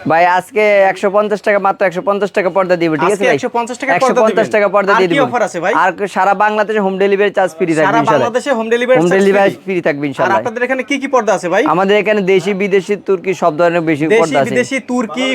ভাই আজকে একশো পঞ্চাশ টাকা মাত্র একশো পঞ্চাশ টাকা পর্দা দিব ঠিক আছে ভাই? 150 টাকা একশো পর্দা পঞ্চাশ। টাকা পর্দা দিয়ে দিব। আছে ভাই? আর সারা বাংলাদেশে হোম ডেলিভারি চার্জ ফ্রি থাকবে সারা বাংলাদেশে home delivery home delivery free থাকবে আর ইনশাল্লাহ আপনাদের এখানে কি কি পর্দা আছে ভাই? আমাদের এখানে দেশি বিদেশি তুর্কি সব ধরনের বেশি পর্দা আছে। বিদেশি তুর্কি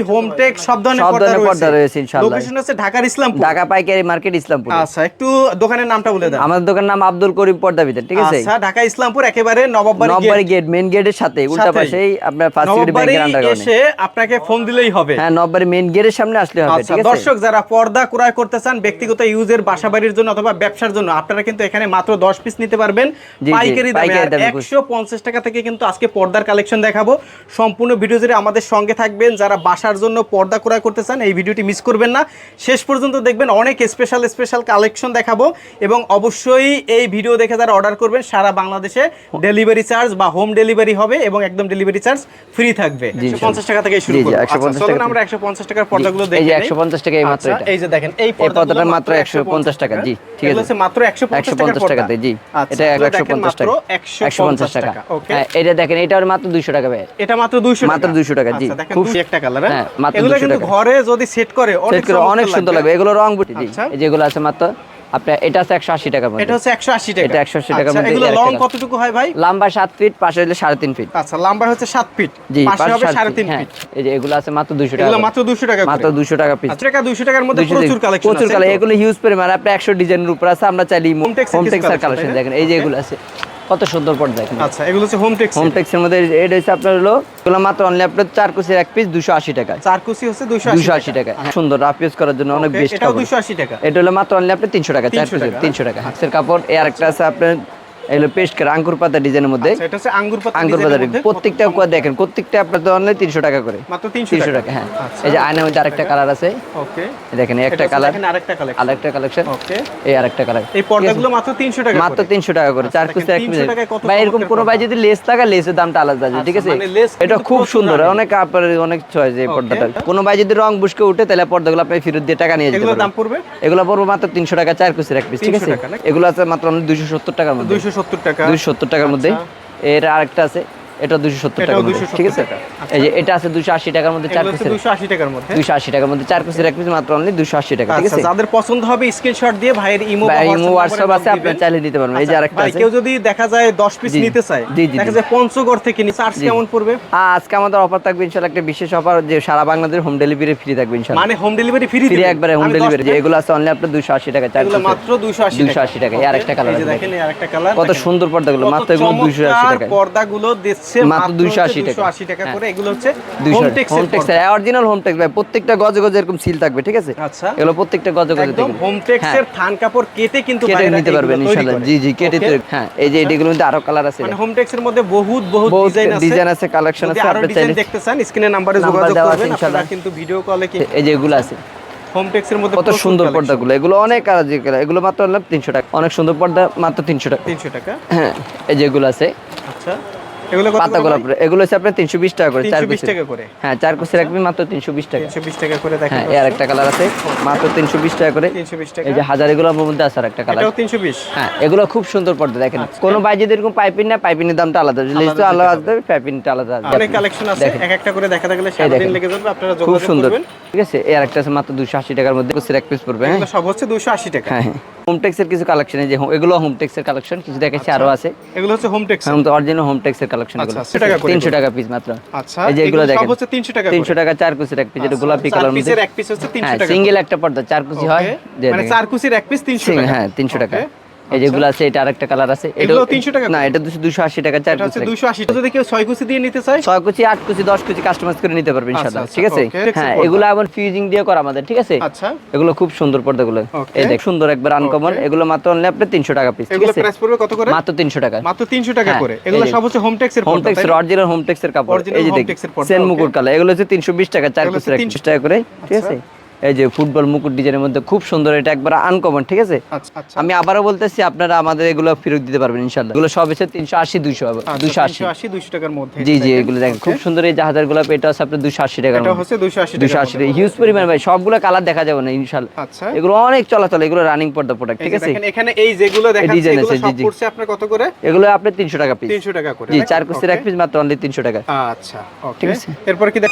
সব ধরনের সব ধরনের পর্দা রয়েছে ইনশাআল্লাহ। লোকেশন হচ্ছে ঢাকার ইসলামপুর। ঢাকা পাইকারি মার্কেট ইসলামপুর। আচ্ছা একটু দোকানের নামটা বলে দেন। আমাদের দোকানের নাম আব্দুল করিম পর্দা বিতান ঠিক আছে? আচ্ছা ঢাকা ইসলামপুর একেবারে নবাববাড়ি গেট মেইন গেটের সাথে উল্টা পাশেই আপনার ফার্স্ট নবাববাড়ি ব্যাংকের আন্ডারগ্রাউন্ডে এসে আপনাকে ফোন দিলেই হবে। হ্যাঁ নববাড়ি মেইন গেটের সামনে আসলে হবে আচ্ছা ঠিক আছে? দর্শক যারা পর্দা ক্রয় করতে চান ব্যক্তিগত ইউজের বাসা বাড়ির জন্য অথবা ব্যবসার জন্য আপনারা কিন্তু এখানে মাত্র দশ পিস নিতে পারবেন। পাইকারি দামে পাইকারি দামে একশো পঞ্চাশ টাকা থেকে কিন্তু আজকে পর্দার কালেকশন দেখাবো। সম্পূর্ণ ভিডিও জুড়ে আমাদের সঙ্গে থাকবেন। যারা বাসার জন্য পর্দা ক্রয় করতে চান এই ভিডিওটি মিস করবেন না। শেষ পর্যন্ত দেখবেন অনেক স্পেশাল স্পেশাল কালেকশন দেখাবো। এবং অবশ্যই এই ভিডিও দেখে যারা অর্ডার করবেন সারা বাংলাদেশে ডেলিভারি চার্জ বা হোম ডেলিভারি হবে এবং একদম ডেলিভারি চার্জ ফ্রি থাকবে। পঞ্চাশ টাকা থেকে শুরু করব। 150 আচ্ছা, টাকা আমরা একশো পঞ্চাশ টাকার পর্দাগুলো এই যে নেই। একশো পঞ্চাশ টাকা এই মাত্র আচ্ছা, এটা এই যে দেখেন এই পর্দাটা মাত্র 150 টাকা, জি, ঠিক আছে। হচ্ছে মাত্র 150 একশো টাকার পঞ্চাশ পর্দা। টাকাতে জি আচ্ছা, এটা মাত্র টাকা 150 টাকা ওকে হ্যাঁ এটা দেখেন এটার মাত্র দুইশো টাকা ভাই এটা মাত্র 200 টাকা মাত্র 200 টাকা, জি। আচ্ছা, খুব একটা কালার হ্যাঁ, মাত্র 200 টাকা। ঘরে যদি সেট করে অনেক অনেক সুন্দর লাগবে এগুলো রং বুটি জি আচ্ছা। এই যেগুলো আছে মাত্র আপনার এটা আছে একশো আশি এটা হচ্ছে 180 টাকা। এটা 180 টাকার আচ্ছা, এগুলো লং কতটুকু হয় ভাই? লম্বা সাত ফিট পাশে হলে সাড়ে তিন ফিট। আচ্ছা লম্বা হচ্ছে সাত ফিট জি পাশে হবে সাড়ে তিন হ্যাঁ ফিট। এই যে এগুলো আছে মাত্র দুইশো টাকা এগুলো মাত্র 200 টাকা মাত্র দুশো টাকা পিস আচ্ছা টাকা দুশো টাকার মধ্যে প্রচুর কালেকশন প্রচুর কালেকশন এগুলো হিউজ পরিমাণ আপনি একশো ডিজাইনের উপর আছে আমরা চাইলে হোম টেক্সের কালেকশন দেখেন এই যে এগুলো আছে। কত সুন্দর পর্দা দেখেন আচ্ছা এগুলো হচ্ছে হোম টেক্স হোম টেক্সের মধ্যে এটা হচ্ছে আপনার হলো এগুলো মাত্র অনলি আপনার চার কুচির এক পিস দুশো আশি টাকা চার কুচি হচ্ছে 280 দুশো আশি টাকা। সুন্দর রাফ ইউজ করার জন্য অনেক বেস্ট এটাও 280 টাকা। এটা হলো মাত্র অনলি আপনার তিনশো টাকা চার 300 টাকা। তিনশো টাকা। হাক্সের কাপড় এর একটা আছে আপনার এগুলো পেস্ট করে আঙ্কুর পাতা ডিজাইনের মধ্যে। আচ্ছা, এটা হচ্ছে আঙ্গুর পাতা আঙ্গুর পাতা প্রত্যেকটা কোয়া দেখেন প্রত্যেকটা আপনার টাকা করে। মাত্র 300 টাকা। হ্যাঁ। আচ্ছা। এই যে আয়নার মধ্যে আরেকটা কালার আছে। ওকে। দেখেন এই একটা কালার দেখেন আরেকটা কালেকশন আরেকটা কালেকশন ওকে। এই আরেকটা কালার এই পর্দাগুলো মাত্র 300 টাকা মাত্র করে। তিনশো টাকা করে চার দেখেন, কুচি এক 300 ভাই এরকম কোনো ভাই যদি লেস থাকে লেসের দামটা আলাদা আছে ঠিক আছে? মানে এটা খুব সুন্দর দামি। অনেক আপনার অনেক চয়েস এই পর্দাটা। কোনো ভাই যদি রং বুসকে উঠে তাহলে পর্দাগুলো আপনি ফেরত দিয়ে টাকা নিয়ে যেতে দাম পারবেন। পড়বে? এগুলো পড়ব মাত্র তিনশো টাকা চার কুচির এক পিস ঠিক আছে? এগুলো আছে মাত্র দুইশো সত্তর টাকার মধ্যে। 270 টাকা। দুইশো সত্তর টাকার মধ্যে। এর আরেকটা আছে এটা দুইশো সত্তর এটাও টাকার মধ্যে 270 ঠিক আছে? এই যে এটা আছে দুইশো আশি টাকার মধ্যে চার কুচির 280 টাকার মধ্যে। দুইশো আশি টাকার মধ্যে চার কুচির এক পিস মাত্র অনলি দুইশো আশি টাকা ঠিক আচ্ছা আছে? যাদের পছন্দ হবে স্ক্রিনশট দিয়ে ভাইয়ের ইমো বা হোয়াটসঅ্যাপ আছে আপনার চাইলে দিতে পারবেন। এই যে আরেকটা আছে। কেউ যদি দেখা যায় 10 পিস নিতে চায় দেখা যায় পঞ্চগড় থেকে নিতে চার্জ কেমন পড়বে? আজকে আমাদের অফার থাকবে ইনশাল্লাহ একটা বিশেষ অফার যে সারা বাংলাদেশ হোম ডেলিভারি ফ্রি থাকবে ইনশাল্লাহ মানে হোম ডেলিভারি ফ্রি ফ্রি একবারে হোম ডেলিভারি যে এগুলো আছে অনলি আপনার দুইশো আশি টাকা চার এগুলো piece এর। মাত্র 280 280 টাকা। এই আরেকটা আছে দেখেন এই আরেকটা কালার কত সুন্দর পর্দাগুলো মাত্র এগুলো দুইশো আশি টাকা পর্দাগুলো দিচ্ছে। মাত্র 280 টাকা। 280 টাকা করে। এগুলো হচ্ছে দুইশো home text original home text ভাই প্রত্যেকটা গজে গজে এরকম সিল থাকবে ঠিক আছে? আচ্ছা। এগুলো প্রত্যেকটা গজে গজে একদম থাকবে হোম টেক্স হ্যাঁ। এর থান কাপড় কেটে কিন্তু কেটে নিতে পারবেন করে। জি জি কেটে হ্যাঁ এই যে মধ্যে আরও কালার আছে। মানে হোম টেক্স এর মধ্যে বহুত বহুত ডিজাইন আছে। ডিজাইন আছে কালেকশন আছে আপনি চাইলে দেখতে চান স্ক্রিনে নাম্বারে যোগাযোগ করবেন আপনারা ইনশাল্লাহ। কিন্তু ভিডিও কলে কি এই যে এগুলো আছে। হোম মধ্যে কত সুন্দর collection। পর্দাগুলো এগুলো অনেক এগুলো মাত্র তিনশো টাকা। অনেক সুন্দর পর্দা মাত্র তিনশো টাকা। 300 টাকা। হ্যাঁ এই যেগুলো আছে। আচ্ছা। এগুলো পাতা গোলাপ এগুলো হচ্ছে আপনার তিনশো বিশ টাকা করে চার 320 টাকা করে। হ্যাঁ চার কুচি রাখবি মাত্র তিনশো বিশ টাকা। 320 টাকা করে হ্যাঁ এর একটা কালার আছে মাত্র তিনশো বিশ টাকা করে। 320 টাকা। এই যে হাজার মধ্যে আছে আর একটা কালার এটাও 320 হ্যাঁ এগুলো খুব সুন্দর পর্দা দেখেন। কোনো ভাই যদি এরকম পাইপিং না পাইপিনের দামটা আলাদা। লিস্ট আলাদা আসবে পাইপিংটা আলাদা আসবে অনেক কালেকশন আছে এক একটা করে দেখাতে গেলে সারাদিন লেগে যাবে আপনারা খুব যোগাযোগ সুন্দর। করবেন। ঠিক আছে? এর একটা আছে মাত্র দুশো আশি টাকার মধ্যে। এক পিস পড়বে হ্যাঁ? সব হচ্ছে 280 টাকা। হ্যাঁ হ্যাঁ। হোমটেক্সের কিছু কালেকশন যে এগুলো হোমটেক্সের কালেকশন কিছু দেখাচ্ছি আরও আছে। এগুলো হচ্ছে হোম টেক্স অরিজিনাল হোমটেক্সের কালেকশন এগুলো আচ্ছা, 100 টাকা তিনশো টাকা পিস মাত্র। আচ্ছা এই যে এগুলো সব দেখেন হচ্ছে 300 টাকা তিনশো টাকা চার কুচির এক পিস এটা গোলাপি কালার মধ্যে। এক পিস হচ্ছে 300 হ্যাঁ টাকা সিঙ্গেল একটা পর্দা চার কুচি হয় মানে চার কুচির এক পিস 300 টাকা। হ্যাঁ তিনশো টাকা। Okay? এই যেগুলো আছে এটা আরেকটা কালার আছে। এগুলো 300 টাকা না এটা দুশো দুশো আশি টাকা চার কুচি। 280 টাকা যদি কেউ কুচি দিয়ে নিতে চায়? কুচি কুচি দশ কুচি কাস্টমাইজ করে নিতে পারবেন ইনশাআল্লাহ আচ্ছা, ঠিক আছে? হ্যাঁ এগুলো আবার ফিউজিং দিয়ে করা আমাদের ঠিক আছে? আচ্ছা। এগুলো খুব সুন্দর পর্দাগুলো. এই দেখ সুন্দর একবার আনকমন এগুলো মাত্র অনলি আপনার তিনশো টাকা পিস ঠিক আছে? প্রাইস পড়বে কত করে? মাত্র তিনশো টাকা। মাত্র 300 টাকা হ্যাঁ, করে। এগুলো সব হচ্ছে হোম টেক্স এর হোম টেক্সের অরিজিনাল হোম টেক্সের কাপড়। এই যে দেখ সেন. মুকুট কালার এগুলো হচ্ছে তিনশো বিশ টাকা চার কুচি একত্রিশ টাকা করে ঠিক আছে? এই যে ফুটবল মুকুট ডিজাইনের মধ্যে খুব সুন্দর এটা একবার আনকমন ঠিক আছে? আচ্ছা আচ্ছা। আমি আবারও বলতেছি আপনারা আমাদের এগুলো ফেরত দিতে পারবেন ইনশাল্লাহ এগুলো সব এসে তিনশো আশি দুইশো দুশো আশি। 280 200 টাকার মধ্যে জি জি এগুলো দেখেন খুব সুন্দর এই জাহাজেরগুলো এটা আছে আপনার দুশো আশি টাকা এটা হচ্ছে দুশো আশি হিউজ পরিমাণ ভাই সবগুলো কালার দেখা যাবে না ইনশাল্লাহ আচ্ছা। এগুলো অনেক চলাচল এগুলো রানিং পর্দা প্রোডাক্ট ঠিক আছে? এখানে এই যেগুলো design এগুলো আছে, জি, জি। আপনার কত করে? এগুলো আপনার তিনশো টাকা পিস 300 টাকা করে জি চার কুচির এক পিস মাত্র অনলি তিনশো টাকা। আচ্ছা ঠিক আছে। এরপর কি দেখ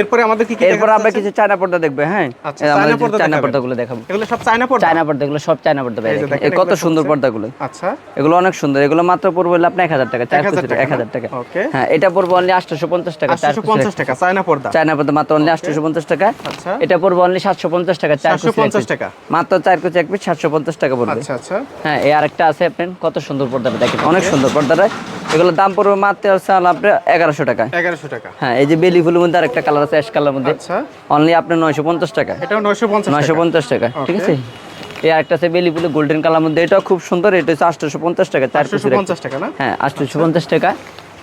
এরপরে আমাদের কি এরপর আমরা কিছু চায়না পর্দা দেখব হ্যাঁ। আচ্ছা, চায়না পর্দা পর্দাগুলো দেখাবো। এগুলো সব চায়না পর্দা? চায়না পর্দাগুলো সব চায়না পর্দা ভাই কত সুন্দর পর্দাগুলো। আচ্ছা। এগুলো অনেক সুন্দর। এগুলো মাত্র পড়বে হলো আপনার এক হাজার টাকা 1000 টাকা। Okay. হ্যাঁ এটা পড়বে অনলি আটশোশো পঞ্চাশ টাকা চার আটশো পঞ্চাশ টাকা চায়না পর্দা। চায়না পর্দা মাত্র অনলি আটশোশো পঞ্চাশ টাকা। আচ্ছা। এটা পড়বে অনলি সাতশো পঞ্চাশ টাকা চার কুচি 750 টাকা। মাত্র চার কুচি এক পিস সাতশো পঞ্চাশ টাকা পড়বে। আচ্ছা আচ্ছা। হ্যাঁ এই আরেকটা আছে আপনার কত সুন্দর পর্দাটা দেখেন। অনেক সুন্দর পর্দাটা। এগুলোর দাম পড়বে মাত্র আপনার এগারোশো টাকা। এগারোশো টাকা। হ্যাঁ এই যে বেলি ফুলের মধ্যে আরেকটা কালার আছে অ্যাশ কালার মধ্যে। আচ্ছা। অনলি আপনার নয়শো পঞ্চাশ টাকা। এটাও নয়শো পঞ্চাশ টাকা। ঠিক আছে? এই আরেকটা আছে বেলি ফুলে গোল্ডেন কালার মধ্যে। এটা খুব সুন্দর এটা হচ্ছে আটশোশো পঞ্চাশ টাকা চারশো পঞ্চাশ টাকা না? হ্যাঁ আটশোশো পঞ্চাশ টাকা।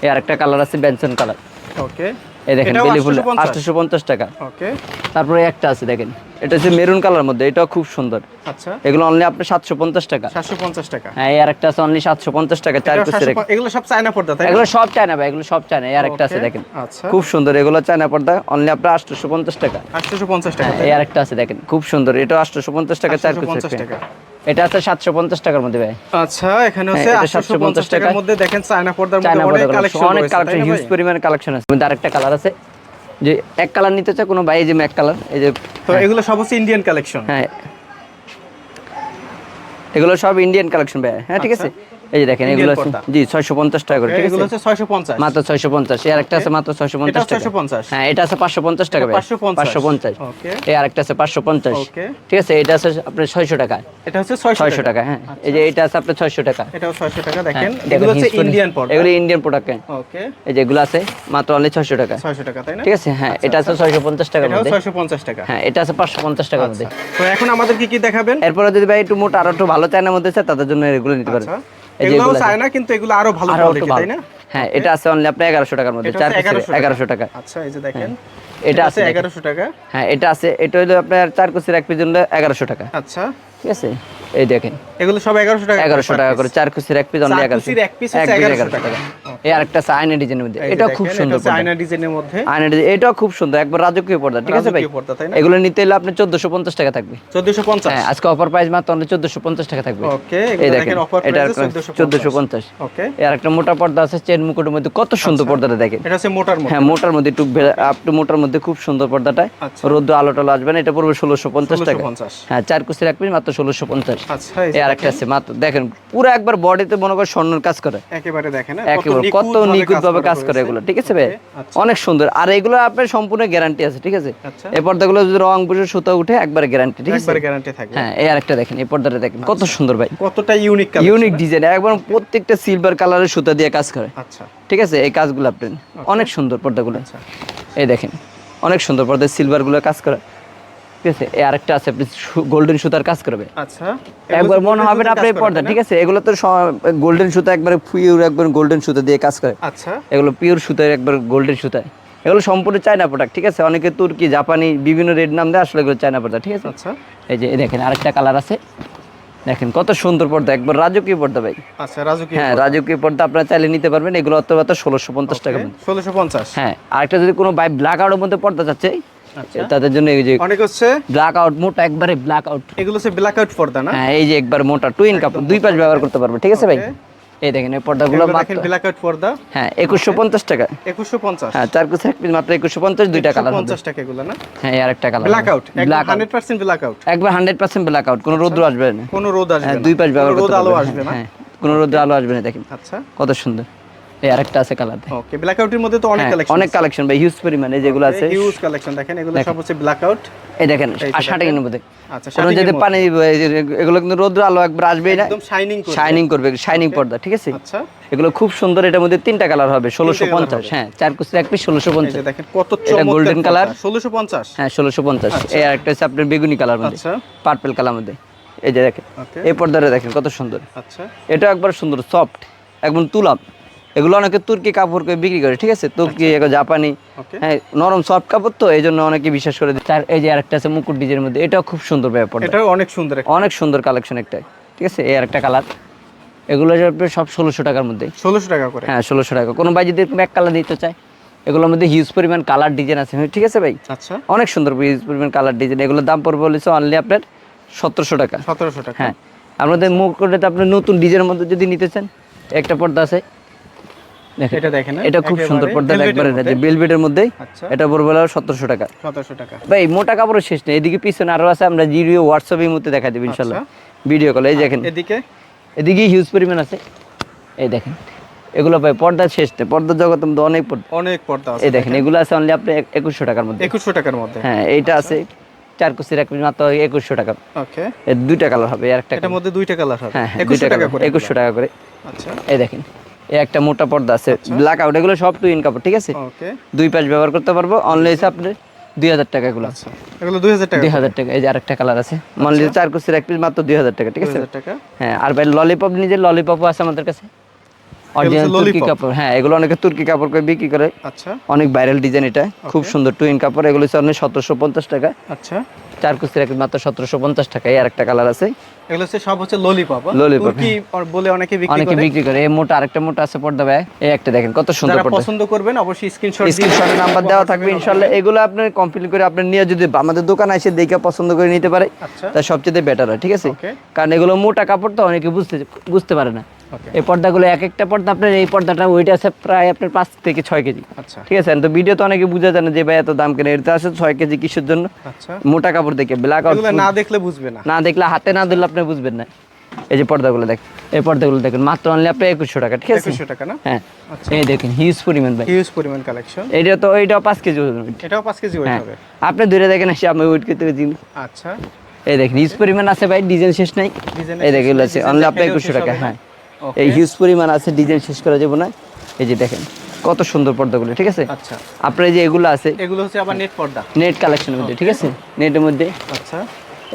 এই আরেকটা কালার আছে বেনসন কালার ওকে এই দেখেন এটাও ফুল 850 আটশোশো পঞ্চাশ টাকা। ওকে। তারপরে একটা আছে দেখেন। এটা হচ্ছে মেরুন কালার মধ্যে এটাও খুব সুন্দর। আচ্ছা। এগুলো অনলি আপনার সাতশো পঞ্চাশ টাকা। সাতশো পঞ্চাশ টাকা। হ্যাঁ এই আরেকটা আছে অনলি সাতশো পঞ্চাশ টাকা চার 750 এগুলো সব চায়না পর্দা এগুলো সব চায়না ভাই এগুলো সব চায়না এই আরেকটা আছে দেখেন। আচ্ছা। খুব সুন্দর এগুলো চায়না পর্দা অনলি আপনার আটশোশো পঞ্চাশ টাকা। আটশোশো পঞ্চাশ টাকা এই আরেকটা আছে দেখেন খুব সুন্দর এটা আটশোশো পঞ্চাশ টাকা চার 850 কুচির টাকা। এটা আছে সাতশো পঞ্চাশ টাকার মধ্যে ভাই। আচ্ছা এখানে হ্যাঁ, পঞ্চাশ 750 টাকার। মধ্যে দেখেন চায়না পর্দার মধ্যে অনেক কালেকশন অনেক কালেকশন হিউজ ভাই? কালেকশন আছে। মধ্যে আরেকটা কালার আছে যে এক কালার নিতে চায় কোনো ভাই এই যে এক কালার এই যে তো এগুলো সব হচ্ছে ইন্ডিয়ান কালেকশন হ্যাঁ। এগুলো সব ইন্ডিয়ান কালেকশন ভাই। হ্যাঁ ঠিক আছে? এই যে দেখেন এগুলো আছে জি ছয়শো পঞ্চাশ টাকা করে ঠিক এগুলো আছে? হচ্ছে ছয়শো পঞ্চাশ। মাত্র ছয়শো পঞ্চাশ। এর একটা আছে মাত্র ছয়শো পঞ্চাশ এটাও টাকা। 650 হ্যাঁ এটা আছে পাঁচশো পঞ্চাশ টাকা ভাই। 550 পাঁচশো পঞ্চাশ। ওকে। এই আরেকটা আছে পাঁচশো পঞ্চাশ। ওকে। ঠিক আছে এটা আছে আপনার ছয়শো টাকা। এটা হচ্ছে ছয়শো ছয়শো টাকা হ্যাঁ। এই যে এটা আছে আপনার ছয়শো টাকা। এটাও ছয়শো টাকা দেখেন। হ্যাঁ, এগুলো হচ্ছে ইন্ডিয়ান পর্দা। এগুলো ইন্ডিয়ান প্রোডাক্ট ওকে। এই যে এগুলো আছে মাত্র অনলি ছয়শো টাকা। ছয়শো টাকা তাই না? ঠিক আছে হ্যাঁ এটা আছে ছয়শো পঞ্চাশ টাকার মধ্যে। ছয়শো পঞ্চাশ টাকা। হ্যাঁ এটা আছে পাঁচশো পঞ্চাশ টাকার মধ্যে। তো এখন আমাদের কি কি দেখাবেন? এরপরে যদি ভাই একটু মোটা আরও একটু ভালো চায়নার মধ্যে চায় তাদের জন্য এগুলো নিতে আচ্ছা। যে এগুলো চায় না কিন্তু এগুলো আরও ভালো কোয়ালিটি তাই না? হ্যাঁ এটা আছে অনলি আপনি এগারোশো টাকার মধ্যে চার হচ্ছে 1100 এগারোশো টাকা। আচ্ছা এই যে দেখেন। এটা আছে দেখেন। এগারোশো টাকা। হ্যাঁ এটা আছে। এটা হলো আপনার চার কুচির এক পিস জন্য এগারোশো টাকা। আচ্ছা। ঠিক আছে? এই দেখেন। এগুলো সব এগারোশো টাকা এগারোশো টাকা করে। চার কুচির এক পিস অনলি চার এগারোশো। কুচির এক piece হচ্ছে 1100 টাকা। এই আরেকটা আছে আয়না ডিজাইনের মধ্যে। এটা খুব সুন্দর। আয়না ডিজাইনের মধ্যে। আয়না ডিজাইন এটাও খুব সুন্দর। একবার রাজকীয় পর্দা। ঠিক আছে ভাই? এগুলো নিতে হলে আপনি চোদ্দশো পঞ্চাশ টাকা থাকবে। চোদ্দশো পঞ্চাশ? হ্যাঁ আজকে অফার প্রাইস মাত্র অনলি চোদ্দশো পঞ্চাশ টাকা থাকবে। ওকে এই দেখেন অফার এটা প্রাইসে চোদ্দশো পঞ্চাশ। ওকে। এর একটা মোটা পর্দা আছে চেন মুকুটের মধ্যে। কত সুন্দর পর্দাটা দেখেন। এটা হচ্ছে মোটার মধ্যে। হ্যাঁ মোটার মধ্যে একটু আপ টু মোটার মধ্যে খুব সুন্দর পর্দাটা আচ্ছা। রোদ্র আলো টালো আসবে না এটা পড়বে ষোলোশো পঞ্চাশ টাকা। হ্যাঁ চার কুচি রাখবেন মাত্র ষোলোশো পঞ্চাশ। আচ্ছা এই এই আরেকটা আছে মাত্র দেখেন পুরো একবার বডিতে মনে করে স্বর্ণের কাজ করে। একেবারে দেখেন হ্যাঁ, একেবারে কত নিখুঁত ভাবে কাজ করে এগুলো ঠিক আছে ভাই? আচ্ছা। অনেক সুন্দর। আর এগুলো আপনার সম্পূর্ণ গ্যারান্টি আছে ঠিক আছে। এই পর্দাগুলো যদি রং বুঝে সুতা উঠে একবারে গ্যারান্টি ঠিক আছে? একবারে গ্যারান্টি থাকবে। হ্যাঁ এই আরেকটা দেখেন এই পর্দাটা দেখেন কত সুন্দর ভাই। কতটা ইউনিক ইউনিক ডিজাইন একবার প্রত্যেকটা সিলভার কালারের সুতা দিয়ে কাজ করে। আচ্ছা। ঠিক আছে? এই কাজগুলো আপনার অনেক সুন্দর পর্দাগুলো। এই দেখেন অনেক সুন্দর পর্দায় সিলভারগুলো কাজ করে। ঠিক আছে? এই আরেকটা আছে আপনি গোল্ডেন সুতার কাজ করবে। আচ্ছা। একবার মনে হবে না আপনার এই পর্দা ঠিক আছে? এগুলো তো গোল্ডেন সুতা একবারে পিওর একবার গোল্ডেন সুতা দিয়ে কাজ করে। আচ্ছা। এগুলো পিওর সুতার একবার গোল্ডেন সুতায়। এগুলো সম্পূর্ণ চায়না প্রোডাক্ট ঠিক আছে? অনেকে তুর্কি জাপানি বিভিন্ন রেড নাম দেয় আসলে এগুলো চায়না প্রোডাক্ট ঠিক আছে? আচ্ছা। এই যে দেখেন আরেকটা কালার আছে। দেখেন কত সুন্দর পর্দা। একবার রাজকীয় পর্দা ভাই। আচ্ছা রাজকীয় হ্যাঁ রাজকীয় পর্দা আপনারা চাইলে নিতে পারবেন। এগুলো অত অত ষোলোশো পঞ্চাশ টাকা ষোলোশো পঞ্চাশ। হ্যাঁ আরেকটা যদি কোনো ভাই ব্ল্যাক আউটের মধ্যে পর্দা চাচ্ছে আচ্ছা। তাদের জন্য এই যে অনেক হচ্ছে? ব্ল্যাক আউট মোটা একবারে ব্ল্যাক আউট এগুলো হচ্ছে ব্ল্যাক আউট পর্দা না? হ্যাঁ এই যে একবার মোটা টুইন কাপড় দুই পাশ ব্যবহার করতে পারবে। ঠিক আছে ভাই. এই দেখেন এই পর্দাগুলো মাত্র ব্ল্যাক আউট পর্দা। হ্যাঁ টাকা। হ্যাঁ চার এক পিস মাত্র দুইটা কালার হবে। পঞ্চাশ টাকা এগুলো না? হ্যাঁ আর একটা colour black out black out একবার ব্ল্যাক আউট কোনো রোদ্র আসবে না। কোনো রোদ আসবে হ্যাঁ না। দুই পাশ ব্যবহার কোনো রোদ আলো আসবে না। হ্যাঁ কোনো আলো আসবে না দেখেন। আচ্ছা। কত সুন্দর। এই আরেকটা আছে কালার ওকে ব্ল্যাক আউটের মধ্যে তো অনেক হ্যাঁ কালেকশন অনেক কালেকশন ভাই হিউজ পরিমাণে যেগুলো আছে। হিউজ কালেকশন দেখেন এগুলো সব হচ্ছে ব্ল্যাক আউট এই দেখেন এই যে আর ষাট দেখেন। মধ্যে আচ্ছা কোনো যদি পানি এগুলো কিন্তু রোদ্র আলো একবার আসবেই না। একদম শাইনিং করে শাইনিং করবে শাইনিং পর্দা ঠিক আছে? আচ্ছা। এগুলো খুব সুন্দর এটার মধ্যে তিনটা কালার হবে ষোলোশো colour পঞ্চাশ হ্যাঁ চার কুচি এক পিস দেখেন কত চমৎকার colour। ষোলোশো পঞ্চাশ। হ্যাঁ ষোলোশো পঞ্চাশ। এই আরেকটা হচ্ছে আপনার বেগুনি কালার মধ্যে আচ্ছা। পার্পেল কালার মধ্যে। এই যে দেখেন এই পর্দাটা দেখেন কত সুন্দর। আচ্ছা। এটা একবার সুন্দর সফট একদম তুলাম। এগুলো অনেকে তুর্কি কাপড় বিক্রি করে ঠিক আছে? তুর্কি জাপানি হ্যাঁ নরম সফট কাপড় তো এই জন্য অনেকে বিশ্বাস করে চার এই যে আরেকটা আছে মুকুট ডিজাইনের মধ্যে এটাও খুব সুন্দর ব্যাপার এটাও অনেক সুন্দর অনেক সুন্দর কালেকশন একটা ঠিক আছে? এই আরেকটা কালার। এগুলো সব ষোলোশো টাকার মধ্যে। ষোলোশো টাকা করে। হ্যাঁ ষোলোশো টাকা। কোনো ভাই যদি এক কালার দিতে চায় এগুলোর মধ্যে হিউজ পরিমাণ কালার ডিজাইন আছে ঠিক আছে ভাই? আচ্ছা। অনেক সুন্দর হিউজ পরিমাণ কালার ডিজাইন এগুলোর দাম পড়বে বলেছে অনলি আপনার সতেরোশো টাকা। সতেরোশো টাকা। হ্যাঁ আমাদের মুখ করতে আপনি নতুন ডিজাইনের মধ্যে যদি নিতে চান একটা পর্দা আছে। এটা দেখেন হ্যাঁ? এটা খুব সুন্দর পর্দা একবারে মধ্যে। বেলভেটের মধ্যে আচ্ছা। এটা পড়বে হলো সতেরোশো টাকা। সতেরোশো টাকা। ভাই মোটা কাপড়ের শেষ নেই। এদিকে পিছনে আরও আছে আমরা জিডিও হোয়াটসঅ্যাপে এই মুহূর্তে দেখা দেবো ইনশাল্লাহ। ভিডিও কলে এই দেখেন। এদিকে? এদিকে হিউজ পরিমাণ আছে। এই দেখেন। এগুলো ভাই পর্দার শেষ নেই। পর্দার জগতের মধ্যে অনেক পর্দা। অনেক পর্দা আছে এই দেখেন এগুলো আছে অনলি আপনি একুশশো টাকার মধ্যে। একুশশো টাকার মধ্যে। হ্যাঁ এইটা আছে। চার কুচির এক মাত্র একুশশো টাকা। ওকে। দুইটা কালার হবে আর একটা মধ্যে দুইটা কালার হবে। হ্যাঁ হ্যাঁ একুশশো দুইটা টাকা করে। একুশশো টাকা করে। আচ্ছা। এই দেখেন। একটা মোটা পর্দা আছে ব্ল্যাক আউট এগুলো সব টু ইন কাপড় ঠিক আছে? ওকে দুই পাশ ব্যবহার করতে পারব অনলি হচ্ছে আপনার দুই হাজার টাকা এগুলো। আচ্ছা এগুলো দুই হাজার টাকা দুই হাজার টাকা এই যে আরেকটা কালার আছে। মানলি চার কুচির এক পিস মাত্র দুই হাজার টাকা ঠিক আছে? হ্যাঁ আর ভাই ললিপপ নিজের ললিপপও আছে আমাদের কাছে। অরিজিনাল তুর্কি কাপড় হ্যাঁ এগুলো অনেকে তুর্কি কাপড় করে বিক্রি করে। আচ্ছা। অনেক ভাইরাল ডিজাইন এটা। খুব সুন্দর টুইন কাপড় এগুলো হচ্ছে অনেক সতেরোশো পঞ্চাশ টাকা। আচ্ছা। চার কুচির এক মাত্র সতেরোশো পঞ্চাশ টাকা এই আরেকটা কালার আছে। এগুলো হচ্ছে সব হচ্ছে ললিপপ Lollipop, কি বলে অনেকে বিক্রি অনেকে বিক্রি করে। এই মোটা আরেকটা মোটা আছে পর্দা ভাই। এই একটা দেখেন কত সুন্দর পর্দা। পছন্দ করবেন অবশ্যই স্ক্রিনশট স্ক্রিনশট নাম্বার দেওয়া থাকবে ইনশাল্লাহ এগুলো আপনি কমপ্লিট করে আপনি নিয়ে যদি আমাদের দোকানে এসে দেখে পছন্দ করে নিতে পারে আচ্ছা। তা সবচেয়ে বেটার হয় ঠিক আছে? কারণ এগুলো মোটা কাপড় তো অনেকে বুঝতে বুঝতে পারে না। এই পর্দাগুলো এক একটা পর্দা আপনার এই পর্দাটা ওইটা আছে প্রায় আপনার পাঁচ থেকে ছয় কেজি। আচ্ছা। ঠিক আছে? তো ভিডিও তো অনেকে বুঝে না যে ভাই এত দাম কেন? এটা আছে ছয় কেজি কিসের জন্য? আচ্ছা। মোটা কাপড় দেখে ব্ল্যাক আউট না দেখলে বুঝবে না। না দেখলে হাতে না ধরলে আপনি বুঝবেন না। এই যে পর্দাগুলো দেখ এই পর্দাগুলো দেখেন মাত্র অনলি আপনি একুশশো টাকা ঠিক আছে? একুশশো টাকা না? হ্যাঁ। আচ্ছা। এই দেখেন হিউজ পরিমাণ ভাই। হিউজ পরিমাণ কালেকশন এইটা তো এইটাও পাঁচ কেজি ওজন এটাও পাঁচ কেজি হ্যাঁ। হবে। আপনি ধরে দেখেন আসি আমি ওয়েট করতে গেছি আচ্ছা। এই দেখেন হিউজ পরিমাণ আছে ভাই ডিজাইন শেষ নাই। এই দেখেন আছে অনলি আপনি একুশশো টাকা হ্যাঁ। এই হিউজ পরিমাণ আছে ডিজাইন শেষ করা যাবে না। এই যে দেখেন। কত সুন্দর পর্দাগুলো ঠিক আছে? আচ্ছা। আপনার এই যে এগুলো আছে এগুলো হচ্ছে আবার নেট পর্দা। নেট কালেকশনের মধ্যে ঠিক আছে? নেটের মধ্যে। আচ্ছা।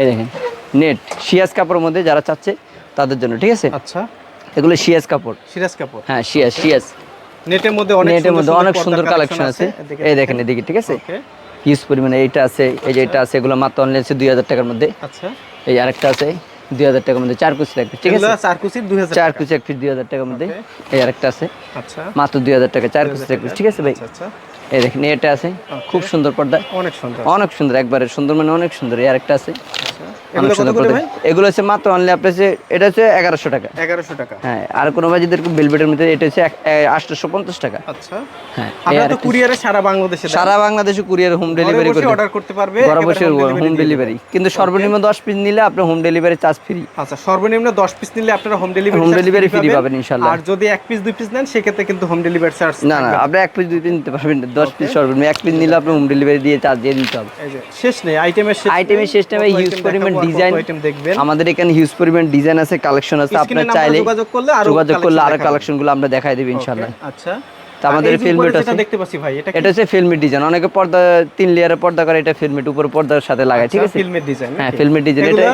এই দেখেন নেট শিয়াজ কাপড়ের মধ্যে যারা চাচ্ছে তাদের জন্য ঠিক আছে? আচ্ছা। এগুলো শিয়াজ কাপড়। সিরাজ কাপড়। হ্যাঁ শিয়াজ শিয়াজ নেটের মধ্যে অনেক নেটের মধ্যে অনেক সুন্দর কালেকশন আছে। এই দেখেন এদিকে ঠিক আছে? হিউজ পরিমাণে এইটা আছে এই যে এটা আছে এগুলো মাত্র অনলাইন আছে দুই হাজার টাকার মধ্যে। আচ্ছা। এই আরেকটা আছে দুই হাজার টাকার মধ্যে চার কুচি লাগবে ঠিক আছে? এগুলো চার কুচির দুই হাজার চার কুচি এক ফিট দুই হাজার টাকার মধ্যে এই আরেকটা আছে। আচ্ছা। মাত্র দুই হাজার টাকা চার কুচি এক পিস ঠিক আছে ভাই? আচ্ছা আচ্ছা। এই দেখেন এটা আছে। খুব সুন্দর পর্দা। অনেক সুন্দর। অনেক সুন্দর একবারে সুন্দর মানে অনেক সুন্দর। এই আরেকটা আছে। আচ্ছা। এগুলো হচ্ছে মাত্র অনলি আপনার এটা হচ্ছে এগারোশো টাকা। এগারোশো টাকা। হ্যাঁ আর কোনো ভাই যদি বেলবেটের মধ্যে এটা হচ্ছে আটশোশো পঞ্চাশ টাকা। আচ্ছা। হ্যাঁ কুরিয়ারে সারা বাংলাদেশে সারা বাংলাদেশে কুরিয়ার হোম ডেলিভারি করে অর্ডার করতে পারবে ঘরে বসে হোম ডেলিভারি কিন্তু সর্বনিম্ন দশ পিস নিলে আপনার হোম ডেলিভারি চার্জ ফ্রি আচ্ছা সর্বনিম্ন দশ পিস নিলে আপনারা home delivery Home delivery free পাবেন। ইনশাল্লাহ। আর যদি এক পিস দুই পিস নেন সেক্ষেত্রে কিন্তু হোম ডেলিভারি চার্জ না না আপনি এক পিস দুই পিস নিতে পারবেন দশ পিস সর্বনিম্ন এক পিস নিলে আপনি হোম ডেলিভারি দিয়ে চার্জ দিয়ে দিতে হবে। শেষ নেই আইটেমের শেষ আইটেমের শেষ টাইমে হিউজ পরিমাণ ডিজাইন আইটেম দেখবেন। আমাদের এখানে হিউজ পরিমাণ ডিজাইন আছে কালেকশন আছে আপনার চাইলে যোগাযোগ করলে আরও যোগাযোগ করলে আরও দেখাবো। কালেকশনগুলো আমরা দেখাই দেবো ইনশাল্লাহ Okay, আচ্ছা। আমাদের ফিল্মেট আছে দেখতে পাচ্ছি ভাই এটা এটা হচ্ছে ফিল্মের ডিজাইন অনেকে পর্দা তিন লেয়ারের পর্দা করে এটা ফিল্মেট উপর পর্দার সাথে লাগায় ঠিক আছে? ফিল্মের ডিজাইন হ্যাঁ ফিল্মের ডিজাইন এটা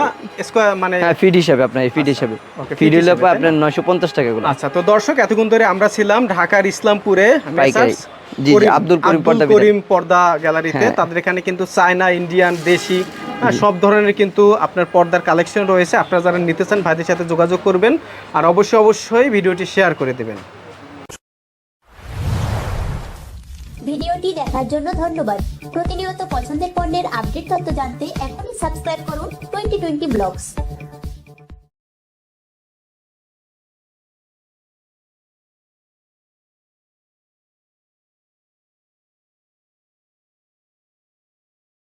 স্কয়ার মানে হ্যাঁ ফিট হিসাবে আপনার ফিট হিসাবে। okay, ফিট হলে হিসেবে, আপনার নয়শো পঞ্চাশ টাকা গুলো আচ্ছা তো দর্শক এতক্ষণ ধরে আমরা ছিলাম ঢাকার ইসলামপুরে পাইকারি। জি, আব্দুল করিম পর্দা করিম পর্দা গ্যালারিতে। তাদের এখানে কিন্তু চায়না ইন্ডিয়ান দেশি হ্যাঁ, সব ধরনের কিন্তু আপনার পর্দার কালেকশন রয়েছে। আপনারা যারা নিতে চান ভাইদের সাথে যোগাযোগ করবেন আর অবশ্যই অবশ্যই ভিডিওটি শেয়ার করে দেবেন। ভিডিওটি দেখার জন্য ধন্যবাদ। প্রতিনিয়ত পছন্দের পণ্যের আপডেট তথ্য জানতে এখনই সাবস্ক্রাইব করুন টোয়েন্টি টোয়েন্টি ব্লগস।